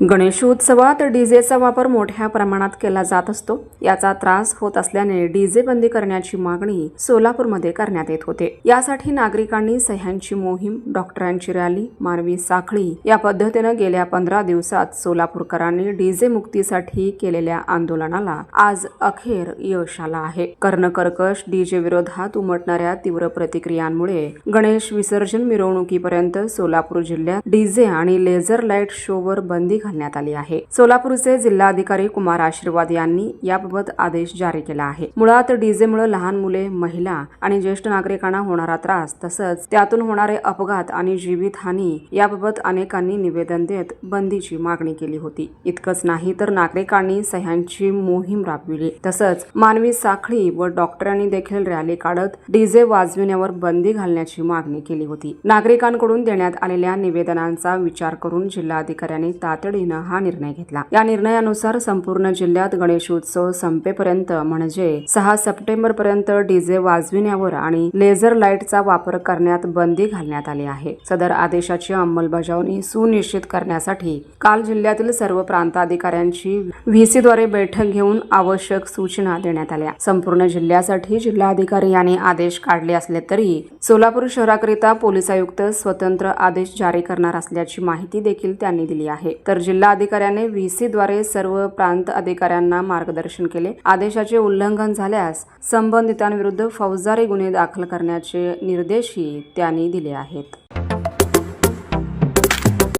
गणेशोत्सवात डीजेचा वापर मोठ्या प्रमाणात केला जात असतो. याचा त्रास होत असल्याने डीजे बंदी करण्याची मागणी सोलापूरमध्ये करण्यात येत होते. यासाठी नागरिकांनी सह्यांची मोहीम डॉक्टरांची रॅली मानवी साखळी या पद्धतीनं गेल्या पंधरा दिवसात सोलापूरकरांनी डीजे मुक्तीसाठी केलेल्या आंदोलनाला आज अखेर यश आलं आहे. कर्णकर्कश डीजे विरोधात उमटणाऱ्या तीव्र प्रतिक्रियांमुळे गणेश विसर्जन मिरवणुकीपर्यंत सोलापूर जिल्ह्यात डीजे आणि लेझर लाइट शोवर बंदी घालण्यात आली आहे. सोलापूरचे जिल्हाधिकारी कुमार आशीर्वाद यांनी याबाबत आदेश जारी केला आहे. मुळात डीजेमुळे लहान मुले महिला आणि ज्येष्ठ नागरिकांना होणारा त्रास तसंच त्यातून होणारे अपघात आणि जीवितहानी याबाबत अनेकांनी निवेदन देत बंदीची मागणी केली होती. इतकंच नाही तर नागरिकांनी सह्यांची मोहीम राबविली. तसंच मानवी साखळी व डॉक्टरांनी देखील रॅली काढत डीजे वाजविण्यावर बंदी घालण्याची मागणी केली होती. नागरिकांकडून देण्यात आलेल्या निवेदनांचा विचार करून जिल्हाधिकाऱ्यांनी तातडी हा निर्णय घेतला. या निर्णयानुसार संपूर्ण जिल्ह्यात गणेशोत्सव संपेपर्यंत म्हणजे सहा सप्टेंबर पर्यंत डीजे वाजविण्यावर आणि लेझर लाईटचा वापर करण्यात बंदी घालण्यात आली आहे. सदर आदेशाची अंमलबजावणी सुनिश्चित करण्यासाठी काल जिल्ह्यातील सर्व प्रांताधिकाऱ्यांची व्हीसीद्वारे बैठक घेऊन आवश्यक सूचना देण्यात आल्या. संपूर्ण जिल्ह्यासाठी जिल्हाधिकारी यांनी आदेश काढले असले तरी सोलापूर शहराकरिता पोलीस आयुक्त स्वतंत्र आदेश जारी करणार असल्याची माहिती देखील त्यांनी दिली आहे. तर जिल्हाधिकाऱ्याने व्हीसीद्वारे सर्व प्रांत अधिकाऱ्यांना मार्गदर्शन केले. आदेशाचे उल्लंघन झाल्यास संबंधितांविरुद्ध फौजदारी गुन्हे दाखल करण्याचे निर्देशही त्यांनी दिले आहेत.